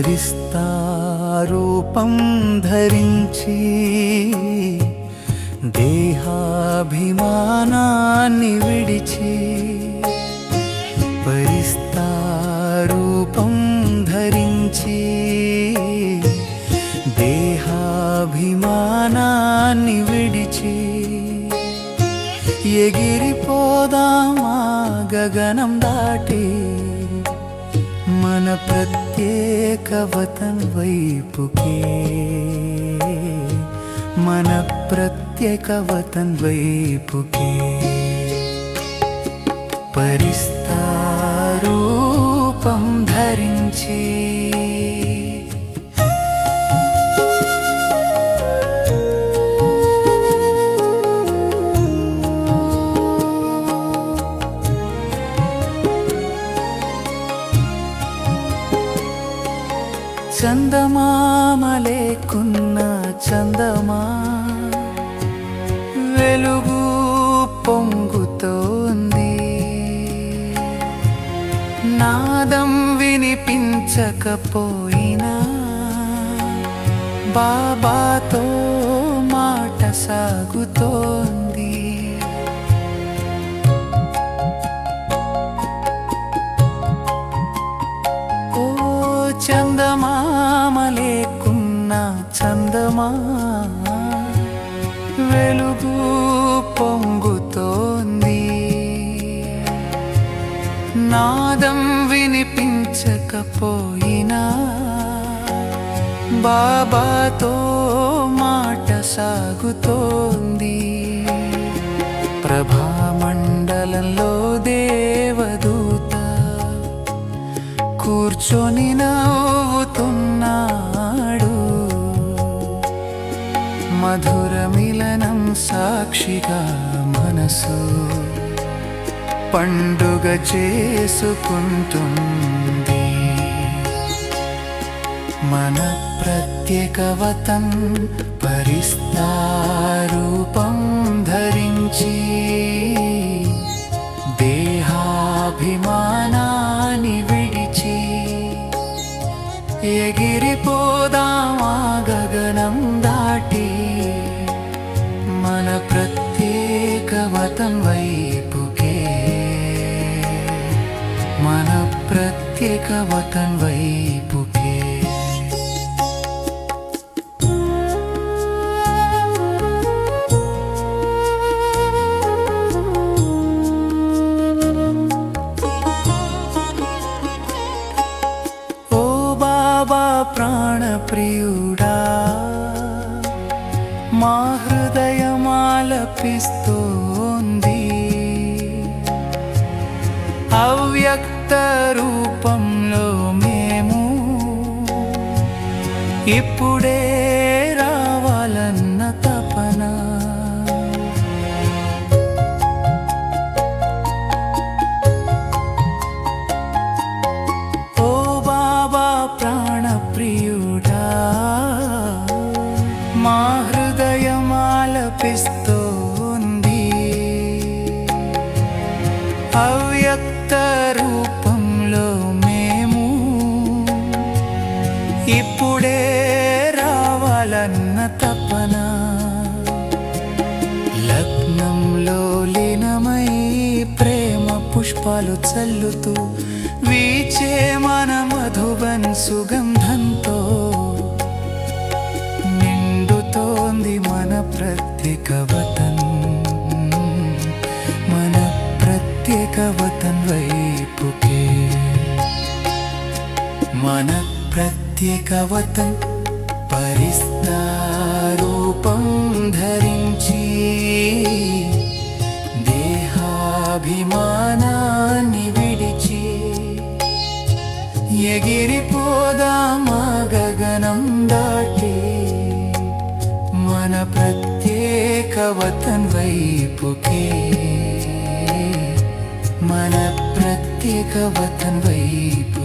పరిస్తారూపం ధరించి దేహాభిమానాన్ని విడిచి పరిస్తారూపం ధరించి దేహాభిమానాన్ని విడిచి ఎగిరిపోదామా గగనం దాటి మన ప్రత్యేక వతం వైపుకే. మన ప్రత్యేక వతం వైపుకే. పరిస్తారూపం ధరించి చందమామ లేకున్న చందమా? వెలుగు పొంగుతోంది. నాదం వినిపించకపోయినా బాబాతో మాట సాగుతోంది. వెలుగు పొంగుతోంది. నాదం వినిపించకపోయినా బాబాతో మాట సాగుతోంది. ప్రభామండలంలో దేవదూత కూర్చొని నవ్వుతున్నాడు మధుర మిలనం సాక్షిగా మనసు పండుగ చేసుకుంటుంది. మన ప్రత్యేకవతం పరిస్తారూపం ధరించి వైపుకే. మన ప్రత్యేక వతన్ వైపుకే. ఓ బాబా ప్రాణప్రియుడా మా హృదయ కనిపిస్తోంది. అవ్యక్త రూపంలో మేము ఇప్పుడే రావాలన్న తపన. ఓ బాబా ప్రాణప్రియు అవ్యక్త రూపంలో మేము ఇప్పుడే రావాలన్న తపన. లగ్నంలో లీనమై ప్రేమ పుష్పాలు చల్లుతూ వీచే మన ప్రత్యేక వైపుకే. మన ప్రత్యేకవతన్ పరిస్తారూపం ధరించి దేహాభిమానాన్ని విడిచి ఎగిరిపోదామా గగనం దాటి మన ప్రత్యేకవతన్ వైపుకే. మన ప్రత్యేక వతన్ వైపుకే